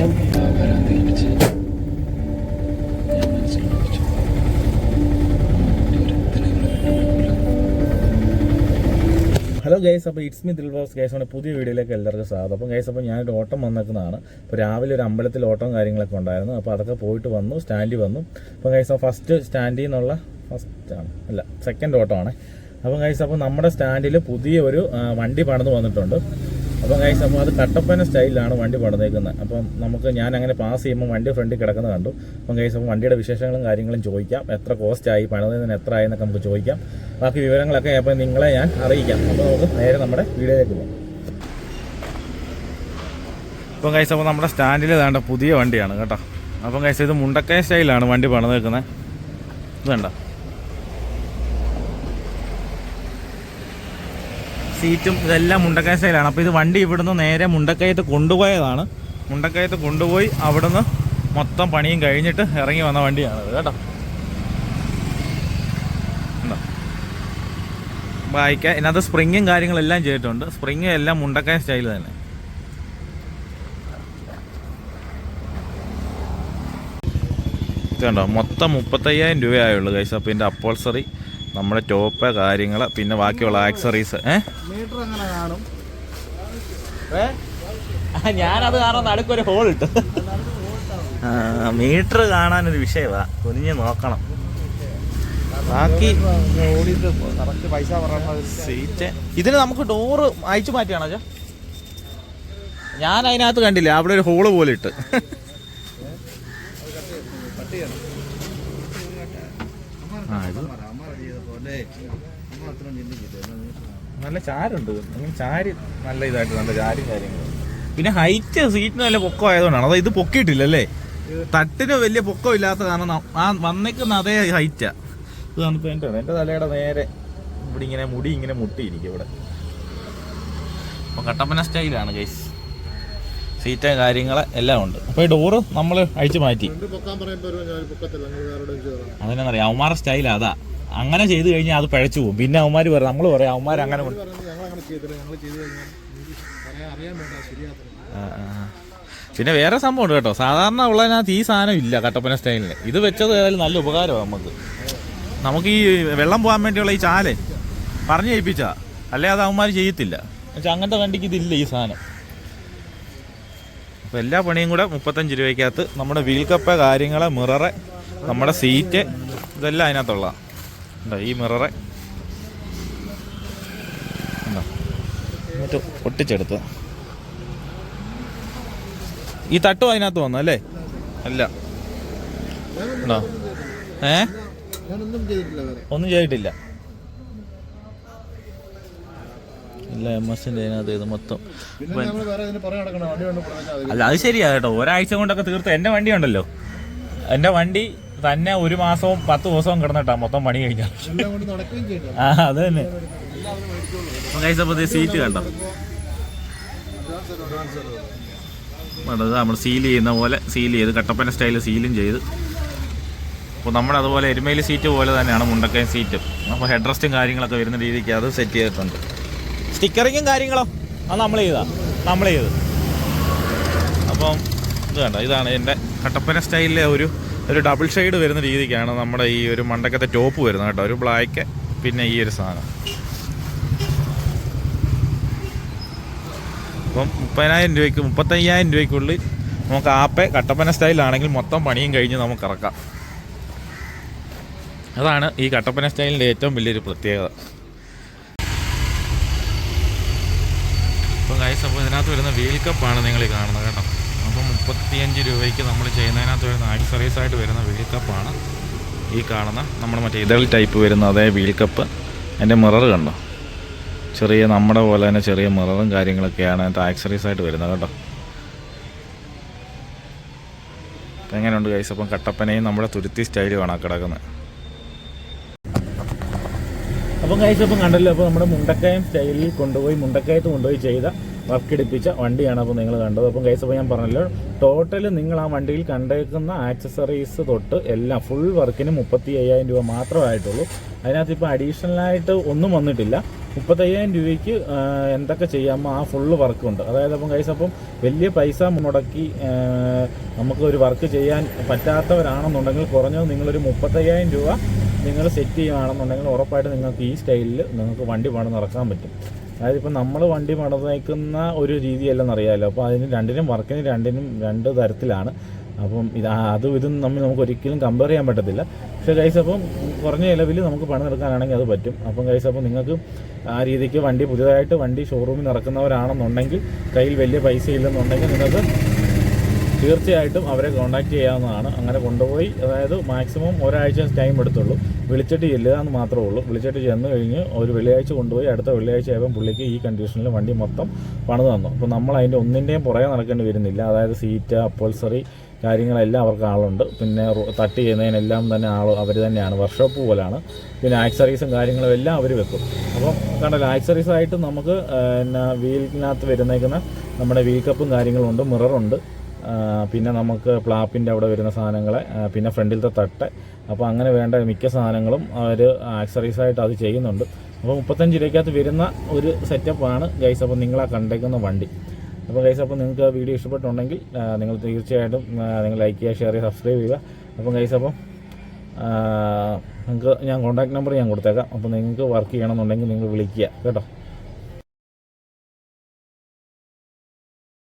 Hello guys അപ്പോൾ it's me Dilbose guys ആണ് പുതിയ വീഡിയോയിലേക്ക് എല്ലാവർക്കും സ്വാഗതം. അപ്പം ഗൈസ് അപ്പോൾ ഞാനൊരു ഓട്ടം വന്നേക്കുന്നതാണ്. അപ്പോൾ രാവിലെ ഒരു അമ്പലത്തിൽ ഓട്ടം കാര്യങ്ങളൊക്കെ ഉണ്ടായിരുന്നു. അപ്പോൾ അതൊക്കെ പോയിട്ട് വന്നു സ്റ്റാൻഡിൽ വന്നു. അപ്പോൾ ഗൈസ് ഫസ്റ്റ് സ്റ്റാൻഡിൽ നിന്നുള്ള ഫസ്റ്റ് ആണ്. അല്ല സെക്കൻഡ് ഓട്ടമാണ്. അപ്പം ഗൈസ് അപ്പോൾ നമ്മുടെ സ്റ്റാൻഡിൽ പുതിയ ഒരു വണ്ടി പണിത് വന്നിട്ടുണ്ട്. അപ്പം ഗൈസ് അപ്പോൾ അത് കട്ടപ്പന സ്റ്റൈലിലാണ് വണ്ടി പടന്നേക്കുന്നത് അപ്പം നമുക്ക് ഞാൻ അങ്ങനെ പാസ് ചെയ്യുമ്പോൾ വണ്ടി ഫ്രണ്ടിൽ കിടക്കുന്ന കണ്ടു. അപ്പം ഗൈസ് അപ്പോൾ വണ്ടിയുടെ വിശേഷങ്ങളും കാര്യങ്ങളും ചോദിക്കാം. എത്ര കോസ്റ്റ് ആയി പണിതതിന് എത്ര ആയി എന്നൊക്കെ നമുക്ക് ചോദിക്കാം. ബാക്കി വിവരങ്ങളൊക്കെ അപ്പോൾ നിങ്ങളെ ഞാൻ അറിയിക്കാം. അപ്പോൾ നമുക്ക് നേരെ നമ്മുടെ വീഡിയോയിലേക്ക് പോകാം. ഇപ്പം ഗൈസ് അപ്പോൾ നമ്മുടെ സ്റ്റാൻഡിൽ വേണ്ട പുതിയ വണ്ടിയാണ് കേട്ടോ. അപ്പം ഗൈസ് ഇത് മുണ്ടക്കയ സ്റ്റൈലാണ് വണ്ടി പണിതേക്കുന്നത്. ഇത് വേണ്ട സീറ്റും ഇതെല്ലാം മുണ്ടക്കയ സ്റ്റൈലാണ് അപ്പോൾ ഇത് വണ്ടി ഇവിടുന്ന് നേരെ മുണ്ടക്കയത്ത് കൊണ്ടുപോയതാണ്. മുണ്ടക്കയത്ത് കൊണ്ടുപോയി അവിടുന്ന് മൊത്തം പണിയും കഴിഞ്ഞിട്ട് ഇറങ്ങി വന്ന വണ്ടിയാണ് കേട്ടോ. ബൈക്ക് ഇതിനകത്ത് സ്പ്രിങ്ങും കാര്യങ്ങളെല്ലാം ചെയ്തിട്ടുണ്ട്. സ്പ്രിങ് എല്ലാം മുണ്ടക്കയ സ്റ്റൈൽ തന്നെ. ഇത് കണ്ടോ? മൊത്തം മുപ്പത്തയ്യായിരം രൂപയായുള്ളൂ കൈസ് അപ്പോൾ അപ്പോൾസറി നമ്മുടെ ടോപ്പ് കാര്യങ്ങൾ പിന്നെ ബാക്കിയുള്ള ആക്സറീസ് മീറ്റർ അങ്ങനെ കാണും? ഞാനത് കാരണം നടുക്കൊരു ഹോൾ ഇട്ടു. മീറ്റർ കാണാനൊരു വിഷയമാ കുനിഞ്ഞ് നോക്കണം. ബാക്കി ഓടിയിട്ട് കറക്റ്റ് പൈസ പറയുന്നത് സീറ്റ്. ഇതിന് നമുക്ക് ഡോറ് അയച്ചു മാറ്റിയാണോ ഞാൻ അതിനകത്ത് കണ്ടില്ല അവിടെ ഒരു ഹോൾ പോലെ ഇട്ട് ആ, ഇത് നല്ല ചാരുണ്ട്. അങ്ങനെ ചാരി നല്ല ഇതായിട്ട് നല്ല ചാരും കാര്യങ്ങളും. പിന്നെ ഹൈറ്റ് സീറ്റിന് നല്ല പൊക്കം ആയതുകൊണ്ടാണ് അതായത് ഇത് പൊക്കിയിട്ടില്ല അല്ലേ തട്ടിന് വലിയ പൊക്കം ഇല്ലാത്ത കാരണം ആ വന്നേക്കുന്ന അതേ ഹൈറ്റാ. ഇത് ഇപ്പൊ എന്റെ എന്റെ തലയുടെ നേരെ ഇവിടെ ഇങ്ങനെ മുടി ഇങ്ങനെ മുട്ടിയിരിക്കും ഇവിടെ. അപ്പൊ കട്ടപ്പന സ്റ്റൈലാണ് ഗൈസ് സീറ്റും കാര്യങ്ങളെ എല്ലാം ഉണ്ട്. അപ്പൊ ഈ ഡോറ് നമ്മൾ അഴിച്ചു മാറ്റി. അതിനെന്നറിയാം അവന്മാരുടെ സ്റ്റൈലാ അതാ. അങ്ങനെ ചെയ്തു കഴിഞ്ഞാൽ അത് പഴച്ചു പോകും. പിന്നെ അവന്മാര് പറയും നമ്മൾ പറയാം അവന്മാർ അങ്ങനെ. പിന്നെ വേറെ സംഭവം ഉണ്ട് കേട്ടോ. സാധാരണ ഉള്ളതിനകത്ത് ഈ സാധനം ഇല്ല കട്ടപ്പന സ്റ്റൈലിന്. ഇത് വെച്ചത് ഏതായാലും നല്ല ഉപകാരമാണ് നമുക്ക്. നമുക്ക് ഈ വെള്ളം പോകാൻ വേണ്ടിയുള്ള ഈ ചാൽ പറഞ്ഞു ചെയ്യിപ്പിച്ചാ അല്ലേ അത് അവന്മാർ ചെയ്യത്തില്ല. എന്നുവെച്ചാൽ അങ്ങനത്തെ വണ്ടിക്ക് ഇതില്ല ഈ സാധനം. അപ്പോൾ എല്ലാ പണിയും കൂടെ മുപ്പത്തഞ്ച് രൂപയ്ക്കകത്ത് നമ്മുടെ വീൽ കപ്പ് കാര്യങ്ങൾ മിററ് നമ്മുടെ സീറ്റ് ഇതെല്ലാം അതിനകത്തുള്ള ഉണ്ടോ ഈ മിററെ എന്നിട്ട് ഒട്ടിച്ചെടുത്ത് ഈ തട്ടും അതിനകത്ത് വന്നു അല്ലേ? അല്ല. ഉണ്ടോ ഏ? ഒന്നും ചെയ്തിട്ടില്ല. ഇല്ല എം എസിന്റെ അതിനകത്ത് ഇത് മൊത്തം. അല്ല അത് ശരിയാ കേട്ടോ. ഒരാഴ്ച കൊണ്ടൊക്കെ തീർത്ത്. എന്റെ വണ്ടി ഉണ്ടല്ലോ. എന്റെ വണ്ടി തന്നെ ഒരു മാസവും പത്ത് ദിവസവും കിടന്നിട്ടാ മൊത്തം പണി കഴിഞ്ഞാൽ ആ അത് തന്നെ. സീറ്റ് കണ്ടോ? വേണ്ടത് നമ്മൾ സീൽ ചെയ്യുന്ന പോലെ സീൽ ചെയ്ത് കട്ടപ്പന സ്റ്റൈൽ സീലും ചെയ്ത്. അപ്പോൾ നമ്മൾ അതുപോലെ എരുമയിൽ സീറ്റ് പോലെ തന്നെയാണ് മുണ്ടക്കയം സീറ്റും അപ്പോൾ ഹെഡ് റെസ്റ്റും കാര്യങ്ങളൊക്കെ വരുന്ന രീതിക്ക് അത് സെറ്റ് ചെയ്തിട്ടുണ്ട്. സ്റ്റിക്കറിങ്ങും കാര്യങ്ങളോ അത് നമ്മൾ ചെയ്താ. നമ്മൾ ചെയ്ത്. അപ്പം ഇത് കണ്ടോ ഇതാണ് എന്റെ കട്ടപ്പന സ്റ്റൈലിലെ ഒരു ഒരു ഡബിൾ ഷെയ്ഡ് വരുന്ന രീതിക്കാണ് നമ്മുടെ ഈ ഒരു മണ്ടക്കത്തെ ടോപ്പ് വരുന്നത് കേട്ടോ. ഒരു ബ്ലാക്ക് പിന്നെ ഈ ഒരു സാധനം. അപ്പം മുപ്പതിനായിരം രൂപയ്ക്ക് മുപ്പത്തയ്യായിരം രൂപയ്ക്കുള്ളിൽ നമുക്ക് ആപ്പെ കട്ടപ്പന സ്റ്റൈലാണെങ്കിൽ മൊത്തം പണിയും കഴിഞ്ഞ് നമുക്ക് ഇറക്കാം. അതാണ് ഈ കട്ടപ്പന സ്റ്റൈലിന്റെ ഏറ്റവും വലിയൊരു പ്രത്യേകത. അപ്പം ഗൈസ് അപ്പോൾ ഇതിനകത്ത് വരുന്ന വീൽ കപ്പാണ് നിങ്ങൾ കാണുന്നത് കേട്ടോ. മുപ്പത്തിയഞ്ച് രൂപയ്ക്ക് നമ്മൾ ചെയ്യുന്നതിനകത്ത് വരുന്ന ആക്സറീസ് ആയിട്ട് വരുന്ന വീൽ കപ്പാണ് ഈ കാണുന്ന നമ്മൾ മറ്റേ ഇതൾ ടൈപ്പ് വരുന്ന അതേ വീൽ കപ്പ് അതിന്റെ മിറർ കണ്ടോ? ചെറിയ നമ്മുടെ പോലെ തന്നെ ചെറിയ മിററും കാര്യങ്ങളൊക്കെയാണ് അതിന്റെ ആക്സറീസ് ആയിട്ട് വരുന്നത് കേട്ടോ. എങ്ങനെയുണ്ട് കൈസ് അപ്പം കട്ടപ്പനയും നമ്മുടെ തുരുത്തി സ്റ്റൈലുമാണ് കിടക്കുന്നത്. അപ്പം കഴിച്ചപ്പം കണ്ടല്ലോ അപ്പോൾ നമ്മുടെ മുണ്ടക്കയം സ്റ്റൈലിൽ കൊണ്ടുപോയി മുണ്ടക്കയത്ത് കൊണ്ടുപോയി ചെയ്ത വർക്ക് എടുപ്പിച്ച വണ്ടിയാണ് അപ്പോൾ നിങ്ങൾ കണ്ടത്. അപ്പം കഴിച്ച അപ്പോൾ ഞാൻ പറഞ്ഞല്ലോ ടോട്ടൽ നിങ്ങൾ ആ വണ്ടിയിൽ കണ്ടേക്കുന്ന ആക്സസറീസ് തൊട്ട് എല്ലാം ഫുൾ വർക്കിന് മുപ്പത്തി അയ്യായിരം രൂപ മാത്രമേ ആയിട്ടുള്ളൂ. അതിനകത്ത് ഇപ്പോൾ അഡീഷണലായിട്ട് ഒന്നും വന്നിട്ടില്ല. മുപ്പത്തയ്യായിരം രൂപയ്ക്ക് എന്തൊക്കെ ചെയ്യാമോ ആ ഫുള്ള് വർക്കുണ്ട് അതായത് അപ്പം കൈസ് അപ്പം വലിയ പൈസ മുടക്കി നമുക്ക് ഒരു വർക്ക് ചെയ്യാൻ പറ്റാത്തവരാണെന്നുണ്ടെങ്കിൽ കുറഞ്ഞത് നിങ്ങളൊരു മുപ്പത്തയ്യായിരം രൂപ നിങ്ങൾ സെറ്റ് ചെയ്യുകയാണെന്നുണ്ടെങ്കിൽ ഉറപ്പായിട്ട് നിങ്ങൾക്ക് ഈ സ്റ്റൈലിൽ നിങ്ങൾക്ക് വണ്ടി പണിത് നടക്കാൻ പറ്റും. അതായത് ഇപ്പം നമ്മൾ വണ്ടി മടന്നേക്കുന്ന ഒരു രീതിയല്ലെന്ന് അറിയാമല്ലോ അപ്പോൾ അതിന് രണ്ടിനും വർക്കിന് രണ്ടിനും രണ്ട് തരത്തിലാണ്. അപ്പം ഇത് അതും ഇതും തമ്മിൽ നമുക്ക് ഒരിക്കലും കമ്പയർ ചെയ്യാൻ പറ്റത്തില്ല. പക്ഷേ കൈസ് അപ്പം കുറഞ്ഞ ചിലവിൽ നമുക്ക് പണിതെടുക്കാനാണെങ്കിൽ അത് പറ്റും. അപ്പം കൈസ് അപ്പം നിങ്ങൾക്ക് ആ രീതിക്ക് വണ്ടി പുതിയതായിട്ട് വണ്ടി ഷോറൂമിൽ നിറക്കുന്നവരാണെന്നുണ്ടെങ്കിൽ കയ്യിൽ വലിയ പൈസ ഇല്ലെന്നുണ്ടെങ്കിൽ നിങ്ങൾക്ക് തീർച്ചയായിട്ടും അവരെ കോൺടാക്റ്റ് ചെയ്യാവുന്നതാണ്. അങ്ങനെ കൊണ്ടുപോയി അതായത് മാക്സിമം ഒരാഴ്ച ടൈം എടുത്തുള്ളൂ. വിളിച്ചിട്ട് ചെല്ലുക എന്ന് മാത്രമേ ഉള്ളൂ. വിളിച്ചിട്ട് ചെന്ന് കഴിഞ്ഞ് ഒരു വെള്ളിയാഴ്ച കൊണ്ടുപോയി അടുത്ത വെള്ളിയാഴ്ച ആയപ്പോൾ പുള്ളിക്ക് ഈ കണ്ടീഷനിൽ വണ്ടി മൊത്തം പണിത് തന്നു. അപ്പോൾ നമ്മൾ അതിന്റെ ഒന്നിന്റെയും പുറകെ നടക്കേണ്ടി വരുന്നില്ല. അതായത് സീറ്റ് അപ്പോൾസറി കാര്യങ്ങളെല്ലാം അവർക്ക് ആളുണ്ട്. പിന്നെ തട്ട് ചെയ്യുന്നതിനെല്ലാം തന്നെ ആൾ അവർ തന്നെയാണ്. വർക്ക്ഷോപ്പ് പോലാണ്. പിന്നെ ആക്സറീസും കാര്യങ്ങളും എല്ലാം അവർ വെക്കും. അപ്പം കണ്ടല്ലോ ആക്സറീസ് ആയിട്ട് നമുക്ക് എന്നാ വീലിനകത്ത് വരുന്നേക്കുന്ന നമ്മുടെ വീൽ കപ്പും കാര്യങ്ങളുണ്ട് മിററുണ്ട് പിന്നെ നമുക്ക് പ്ലാപ്പിന്റെ അവിടെ വരുന്ന സാധനങ്ങളെ പിന്നെ ഫ്രണ്ടിലത്തെ തട്ട്. അപ്പോൾ അങ്ങനെ വേണ്ട മിക്ക സാധനങ്ങളും അവർ ആക്സറീസായിട്ട് അത് ചെയ്യുന്നുണ്ട്. അപ്പോൾ മുപ്പത്തഞ്ച് രൂപയ്ക്കകത്ത് വരുന്ന ഒരു സെറ്റപ്പാണ് ഗൈസ് അപ്പോൾ നിങ്ങളാ കണ്ടേക്കുന്ന വണ്ടി. അപ്പോൾ ഗൈസ് അപ്പോൾ നിങ്ങൾക്ക് ആ വീഡിയോ ഇഷ്ടപ്പെട്ടുണ്ടെങ്കിൽ നിങ്ങൾ തീർച്ചയായിട്ടും നിങ്ങൾ ലൈക്ക് ചെയ്യുക ഷെയർ ചെയ്യുക സബ്സ്ക്രൈബ് ചെയ്യുക. അപ്പം ഗൈസ് അപ്പം നിങ്ങൾക്ക് ഞാൻ കോൺടാക്ട് നമ്പർ ഞാൻ കൊടുത്തേക്കാം. അപ്പോൾ നിങ്ങൾക്ക് വർക്ക് ചെയ്യണമെന്നുണ്ടെങ്കിൽ നിങ്ങൾ വിളിക്കുക കേട്ടോ.